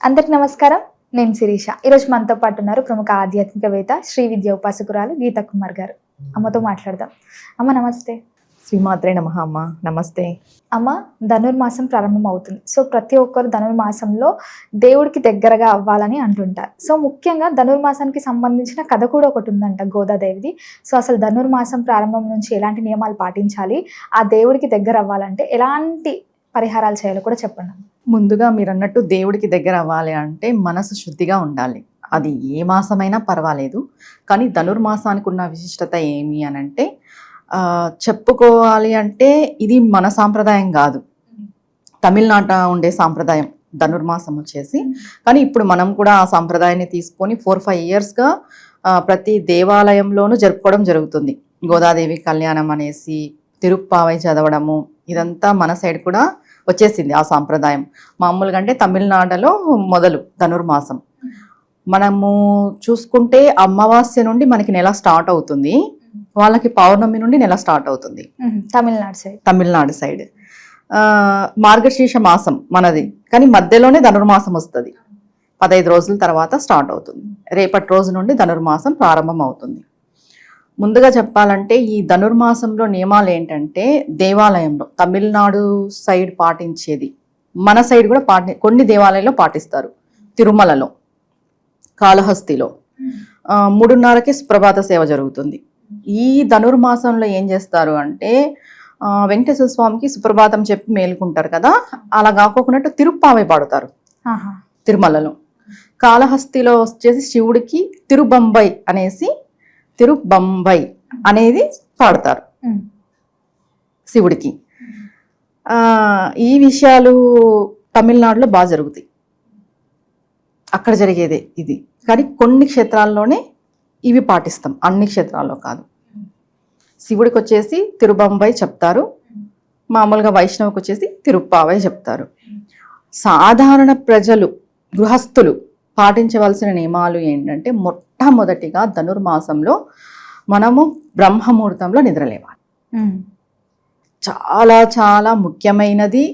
అందరికి నమస్కారం. నేను శిరీష. ఈరోజు మనతో పాటు ఉన్నారు ప్రముఖ ఆధ్యాత్మికవేత్త శ్రీ విద్య ఉపాసకురాలు గీతా కుమార్ గారు. అమ్మతో మాట్లాడదాం. అమ్మ నమస్తే. శ్రీమాత్రే నమ అమ్మ. నమస్తే. అమ్మ ధనుర్మాసం ప్రారంభం అవుతుంది సో ప్రతి ఒక్కరు ధనుర్మాసంలో దేవుడికి దగ్గరగా అవ్వాలని అంటుంటారు. సో ముఖ్యంగా ధనుర్మాసానికి సంబంధించిన కథ కూడా ఒకటి ఉందంట గోదాదేవిది. సో అసలు ధనుర్మాసం ప్రారంభం నుంచి ఎలాంటి నియమాలు పాటించాలి? ఆ దేవుడికి దగ్గర అవ్వాలంటే ఎలాంటి పరిహారాలు చేయాలో కూడా చెప్పండి. ముందుగా మీరు అన్నట్టు దేవుడికి దగ్గర అవ్వాలి అంటే మనసు శుద్ధిగా ఉండాలి. అది ఏ మాసమైనా పర్వాలేదు. కానీ ధనుర్మాసానికి ఉన్న విశిష్టత ఏమి అని అంటే చెప్పుకోవాలి అంటే ఇది మన సాంప్రదాయం కాదు. తమిళనాట ఉండే సాంప్రదాయం ధనుర్మాసం వచ్చేసి కానీ ఇప్పుడు మనం కూడా ఆ సాంప్రదాయాన్ని తీసుకొని ఫోర్ ఫైవ్ ఇయర్స్గా ప్రతి దేవాలయంలోనూ జరుపుకోవడం జరుగుతుంది. గోదాదేవి కళ్యాణం అనేసి తిరుప్పావై చదవడము ఇదంతా మన సైడ్ కూడా వచ్చేసింది ఆ సాంప్రదాయం. మామూలుగా అంటే తమిళనాడులో మొదలు ధనుర్మాసం. మనము చూసుకుంటే అమావాస్య నుండి మనకి నెల స్టార్ట్ అవుతుంది. వాళ్ళకి పౌర్ణమి నుండి నెల స్టార్ట్ అవుతుంది. తమిళనాడు సైడ్. తమిళనాడు సైడ్. మార్గశీర్ష మాసం మనది. కానీ మధ్యలోనే ధనుర్మాసం వస్తుంది. పదహైదు రోజుల తర్వాత స్టార్ట్ అవుతుంది. రేపటి రోజు నుండి ధనుర్మాసం ప్రారంభం అవుతుంది ముందుగా చెప్పాలంటే ఈ ధనుర్మాసంలో నియమాలు ఏంటంటే దేవాలయంలో తమిళనాడు సైడ్ పాటించేది మన సైడ్ కూడా పాటి కొన్ని దేవాలయాల్లో పాటిస్తారు. తిరుమలలో కాళహస్తిలో. మూడున్నరకి సుప్రభాత సేవ జరుగుతుంది. ఈ ధనుర్మాసంలో ఏం చేస్తారు అంటే వెంకటేశ్వర స్వామికి సుప్రభాతం చెప్పి మేలుకుంటారు కదా అలా కాకోకున్నట్టు తిరుప్పావై పాడుతారు. తిరుమలలో. కాళహస్తిలో వచ్చేసి శివుడికి తిరుబంబై అనేసి తిరుబంబై అనేది పాడతారు. శివుడికి. ఆ, ఈ విషయాలు తమిళనాడులో బాగా జరుగుతాయి. అక్కడ జరిగేదే ఇది. కానీ కొన్ని క్షేత్రాల్లోనే ఇవి పాటిస్తాం. అన్ని క్షేత్రాల్లో కాదు. శివుడికి వచ్చేసి తిరుబంబై చెప్తారు. మామూలుగా వైష్ణవుకి వచ్చేసి తిరుప్పావై చెప్తారు. సాధారణ ప్రజలు గృహస్థులు పాటించవలసిన నియమాలు ఏంటంటే మొట్టమొదటిగా ధనుర్మాసంలో మనము బ్రహ్మముహూర్తంలో నిద్రలేవాలి. చాలా చాలా ముఖ్యమైనది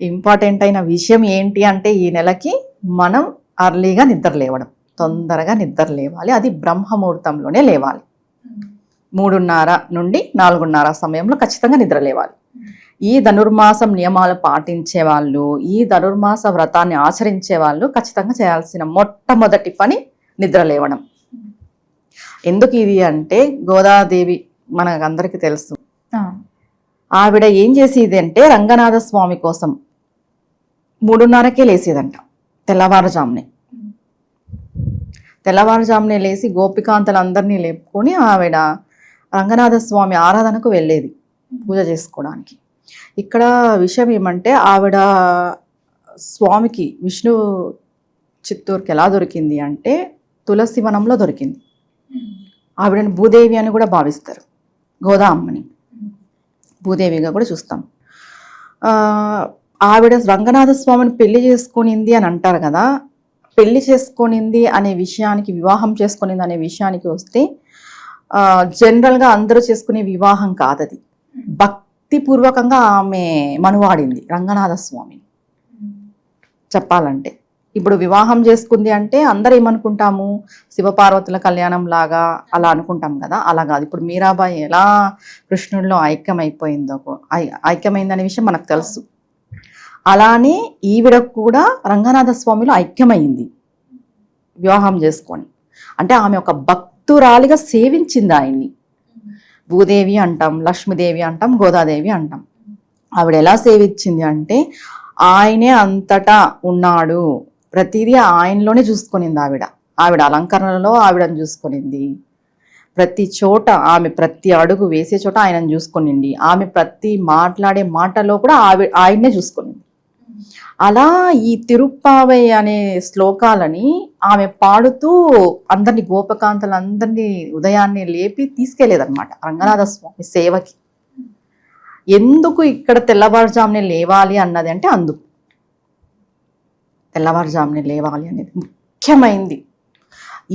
ఇంపార్టెంట్ అయిన విషయం ఏంటి అంటే ఈ నెలకి మనం అర్లీగా నిద్ర లేవడం తొందరగా నిద్ర లేవాలి అది బ్రహ్మముహూర్తంలోనే లేవాలి. మూడున్నర నుండి నాలుగున్నర సమయంలో ఖచ్చితంగా నిద్ర లేవాలి ఈ ధనుర్మాసం నియమాలు పాటించే వాళ్ళు ఈ ధనుర్మాస వ్రతాన్ని ఆచరించే వాళ్ళు ఖచ్చితంగా చేయాల్సిన మొట్టమొదటి పని నిద్ర లేవడం ఎందుకు ఇది అంటే గోదాదేవి మనకు అందరికీ తెలుసు. ఆవిడ ఏం చేసేది అంటే రంగనాథ స్వామి కోసం మూడున్నరకే లేసేదంట తెల్లవారుజామునే. తెల్లవారుజామునే లేచి గోపికాంతలందరినీ లేపుకొని ఆవిడ రంగనాథ స్వామి ఆరాధనకు వెళ్ళేది పూజ చేసుకోవడానికి. ఇక్కడ విషయం ఏమంటే ఆవిడ స్వామికి విష్ణు చిత్తూరుకి ఎలా దొరికింది అంటే తులసి వనంలో దొరికింది. ఆవిడని భూదేవి అని కూడా భావిస్తారు. గోదా అమ్మని భూదేవిగా కూడా చూస్తాం. ఆవిడ రంగనాథ స్వామిని పెళ్ళి చేసుకునింది అని అంటారు కదా పెళ్ళి చేసుకునింది అనే విషయానికి వివాహం చేసుకునింది అనే విషయానికి వస్తే జనరల్గా అందరూ చేసుకునే వివాహం కాదది. భక్తిపూర్వకంగా ఆమె మనువాడింది రంగనాథ స్వామిని. చెప్పాలంటే. ఇప్పుడు వివాహం చేసుకుంది అంటే అందరు ఏమనుకుంటాము శివపార్వతుల కళ్యాణం లాగా అలా అనుకుంటాం కదా? అలా కాదు. ఇప్పుడు మీరాబాయి ఎలా కృష్ణుడిలో ఐక్యమైపోయిందో ఐ- ఐక్యమైందనే విషయం మనకు తెలుసు. అలానే ఈవిడ కూడా రంగనాథ స్వామిలో ఐక్యమైంది. వివాహం చేసుకొని. అంటే ఆమె ఒక భక్తురాలిగా సేవించింది ఆయన్ని. భూదేవి అంటాం లక్ష్మీదేవి అంటాం గోదాదేవి అంటాం. ఆవిడ ఎలా సేవించింది అంటే ఆయనే అంతటా ఉన్నాడు. ప్రతిదీ ఆయనలోనే చూసుకునింది ఆవిడ. ఆవిడ అలంకరణలో ఆవిడని చూసుకునింది. ప్రతి చోట ఆమె ప్రతి అడుగు వేసే చోట ఆయనను చూసుకునిండి ఆమె ప్రతి మాట్లాడే మాటలో కూడా ఆవి ఆయన్నే చూసుకునింది. అలా ఈ తిరుప్పావై అనే శ్లోకాలని ఆమె పాడుతూ అందరినీ గోపకాంతలందరినీ ఉదయాన్నే లేపి తీసుకెళ్ళేదన్నమాట రంగనాథ స్వామి సేవకి. ఎందుకు ఇక్కడ తెల్లవారుజామునే లేవాలి అన్నది అంటే అందుకు. తెల్లవారుజామునే లేవాలి అనేది ముఖ్యమైంది.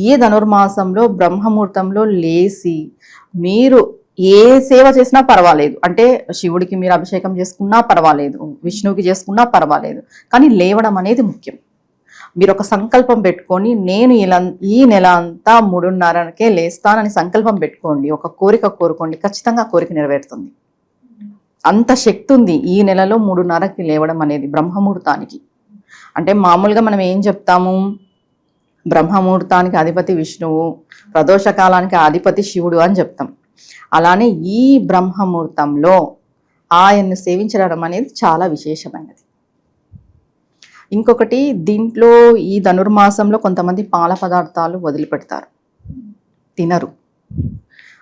ఏ ధనుర్మాసంలో బ్రహ్మముహూర్తంలో లేచి మీరు ఏ సేవ చేసినా పర్వాలేదు. అంటే శివుడికి మీరు అభిషేకం చేసుకున్నా పర్వాలేదు విష్ణువుకి చేసుకున్నా పర్వాలేదు కానీ లేవడం అనేది ముఖ్యం. మీరు ఒక సంకల్పం పెట్టుకొని నేను ఇలా ఈ నెల అంతా మూడున్నరకే లేస్తానని సంకల్పం పెట్టుకోండి. ఒక కోరిక కోరుకోండి ఖచ్చితంగా కోరిక నెరవేరుతుంది. అంత శక్తి ఉంది ఈ నెలలో మూడున్నరకి లేవడం అనేది బ్రహ్మముహూర్తానికి. అంటే మామూలుగా మనం ఏం చెప్తాము? బ్రహ్మముహూర్తానికి అధిపతి విష్ణువు ప్రదోషకాలానికి అధిపతి శివుడు అని చెప్తాం. అలానే ఈ బ్రహ్మముహూర్తంలో ఆయన్ను సేవించడం అనేది చాలా విశేషమైనది. ఇంకొకటి దీంట్లో ఈ ధనుర్మాసంలో కొంతమంది పాల పదార్థాలు వదిలిపెడతారు. తినరు.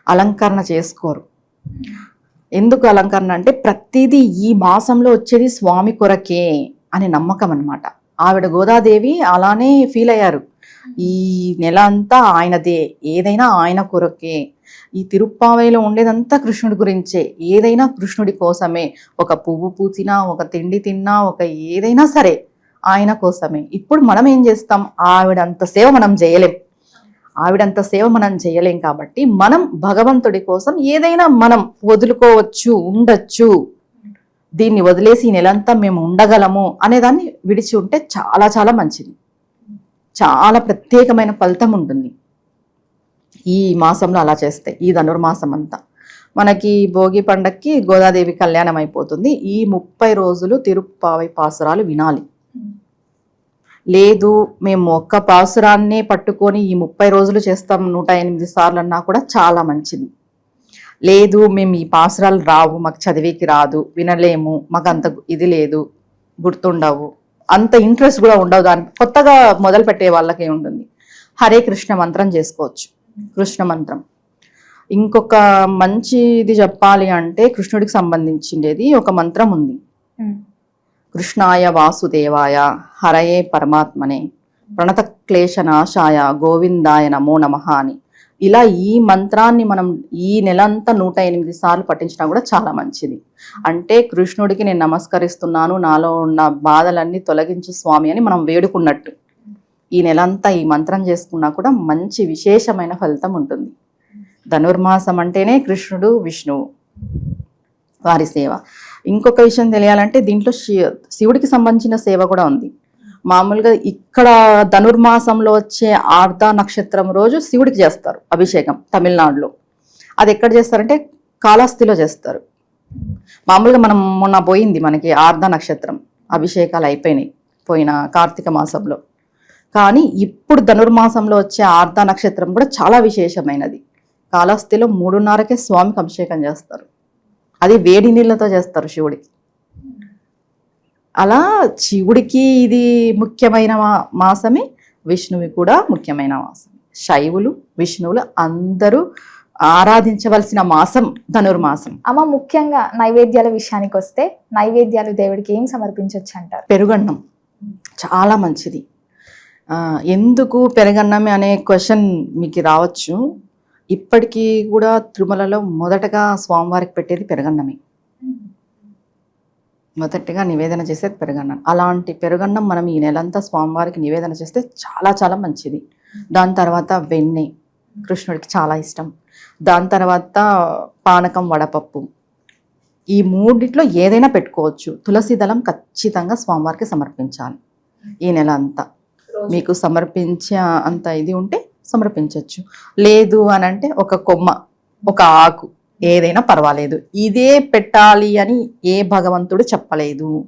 అలంకరణ చేసుకోరు. ఎందుకు అలంకరణ అంటే ప్రతిదీ ఈ మాసంలో వచ్చేది స్వామి కొరకే. అనే నమ్మకం అనమాట ఆవిడ గోదాదేవి అలానే ఫీల్ అయ్యారు. ఈ నెల అంతా ఆయనదే ఏదైనా ఆయన కొరకే. ఈ తిరుప్పావైలో ఉండేదంతా కృష్ణుడి గురించే. ఏదైనా కృష్ణుడి కోసమే. ఒక పువ్వు పూసినా ఒక తిండి తిన్నా ఒక ఏదైనా సరే ఆయన కోసమే. ఇప్పుడు మనం ఏం చేస్తాం? ఆవిడంత సేవ మనం చేయలేం. ఆవిడంత సేవ మనం చేయలేం కాబట్టి మనం భగవంతుడి కోసం ఏదైనా మనం వదులుకోవచ్చు ఉండొచ్చు. దీన్ని వదిలేసి ఈ నెలంతా మేము ఉండగలము అనేదాన్ని విడిచి ఉంటే చాలా చాలా మంచిది. చాలా ప్రత్యేకమైన ఫలితం ఉంటుంది. ఈ మాసంలో అలా చేస్తే ఈ ధనుర్మాసం అంతా. మనకి భోగి పండక్కి గోదాదేవి కళ్యాణం అయిపోతుంది. ఈ ముప్పై రోజులు తిరుప్పావై పాసురాలు వినాలి. లేదు మేము ఒక్క పాసురాన్నే పట్టుకొని ఈ ముప్పై రోజులు చేస్తాం నూట ఎనిమిది సార్లు అన్నా కూడా చాలా మంచిది. లేదు మేము ఈ పాసురాలు రావు మాకు చదివేకి రాదు వినలేము మాకు అంత ఇది లేదు గుర్తుండవు. అంత ఇంట్రెస్ట్ కూడా ఉండవు దాని కొత్తగా మొదలు పెట్టే వాళ్ళకి ఉంటుంది. హరే కృష్ణ మంత్రం చేసుకోవచ్చు. కృష్ణ మంత్రం. ఇంకొక మంచిది చెప్పాలి అంటే కృష్ణుడికి సంబంధించిండేది ఒక మంత్రం ఉంది. కృష్ణాయ వాసుదేవాయ హరయే పరమాత్మనే. ప్రణత క్లేశనాశాయ గోవిందాయ నమో నమః అని. ఇలా ఈ మంత్రాన్ని మనం ఈ నెలంతా నూట ఎనిమిది సార్లు పఠించినా కూడా చాలా మంచిది. అంటే కృష్ణుడికి నేను నమస్కరిస్తున్నాను నాలో ఉన్న బాధలన్నీ తొలగించు స్వామి అని మనం వేడుకున్నట్టు. ఈ నెలంతా ఈ మంత్రం చేసుకున్నా కూడా మంచి విశేషమైన ఫలితం ఉంటుంది. ధనుర్మాసం అంటేనే కృష్ణుడు విష్ణువు వారి సేవ. ఇంకొక విషయం తెలియాలంటే దీంట్లో శివుడికి సంబంధించిన సేవ కూడా ఉంది. మామూలుగా ఇక్కడ ధనుర్మాసంలో వచ్చే ఆర్ధ నక్షత్రం రోజు శివుడికి చేస్తారు అభిషేకం తమిళనాడులో. అది ఎక్కడ చేస్తారంటే కాళహస్తిలో చేస్తారు. మామూలుగా మనం మొన్న పోయింది మనకి ఆర్ధ నక్షత్రం అభిషేకాలు అయిపోయినాయి పోయిన కార్తీక మాసంలో. కానీ ఇప్పుడు ధనుర్మాసంలో వచ్చే ఆర్ధ నక్షత్రం కూడా చాలా విశేషమైనది. కాళహస్తిలో మూడున్నరకే స్వామికి అభిషేకం చేస్తారు. అది వేడి నీళ్ళతో చేస్తారు శివుడికి. అలా శివుడికి ఇది ముఖ్యమైన మాసమే విష్ణువి కూడా ముఖ్యమైన మాసం. శైవులు విష్ణువులు అందరూ ఆరాధించవలసిన మాసం ధనుర్మాసం. అమ్మ ముఖ్యంగా నైవేద్యాల విషయానికి వస్తే నైవేద్యాలు దేవుడికి ఏం సమర్పించవచ్చు అంటారు పెరుగన్నం. చాలా మంచిది. ఎందుకు పెరుగన్నం అనే క్వశ్చన్ మీకు రావచ్చు. ఇప్పటికీ కూడా తిరుమలలో మొదటగా స్వామివారికి పెట్టేది పెరుగన్నమే. మొదటిగా నివేదన చేసేది పెరుగన్నం. అలాంటి పెరుగన్నం మనం ఈ నెలంతా స్వామివారికి నివేదన చేస్తే చాలా చాలా మంచిది. దాని తర్వాత వెన్నె కృష్ణుడికి చాలా ఇష్టం. దాని తర్వాత పానకం వడపప్పు. ఈ మూడిట్లో ఏదైనా పెట్టుకోవచ్చు. తులసి దళం ఖచ్చితంగా స్వామివారికి సమర్పించాలి ఈ నెల అంతా మీకు సమర్పించే అంత ఇది ఉంటే సమర్పించవచ్చు లేదు అని అంటే ఒక కొమ్మ ఒక ఆకు. ఏదైనా పర్వాలేదు. ఇదే పెట్టాలి అని ఏ భగవంతుడు చెప్పలేదు.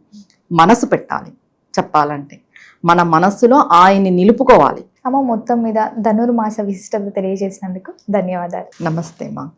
మనసు పెట్టాలి చెప్పాలంటే. మన మనస్సులో ఆయన్ని నిలుపుకోవాలి. అమ్మ మొత్తం మీద ధనుర్మాస విశిష్టత తెలియజేసినందుకు ధన్యవాదాలు. నమస్తే మా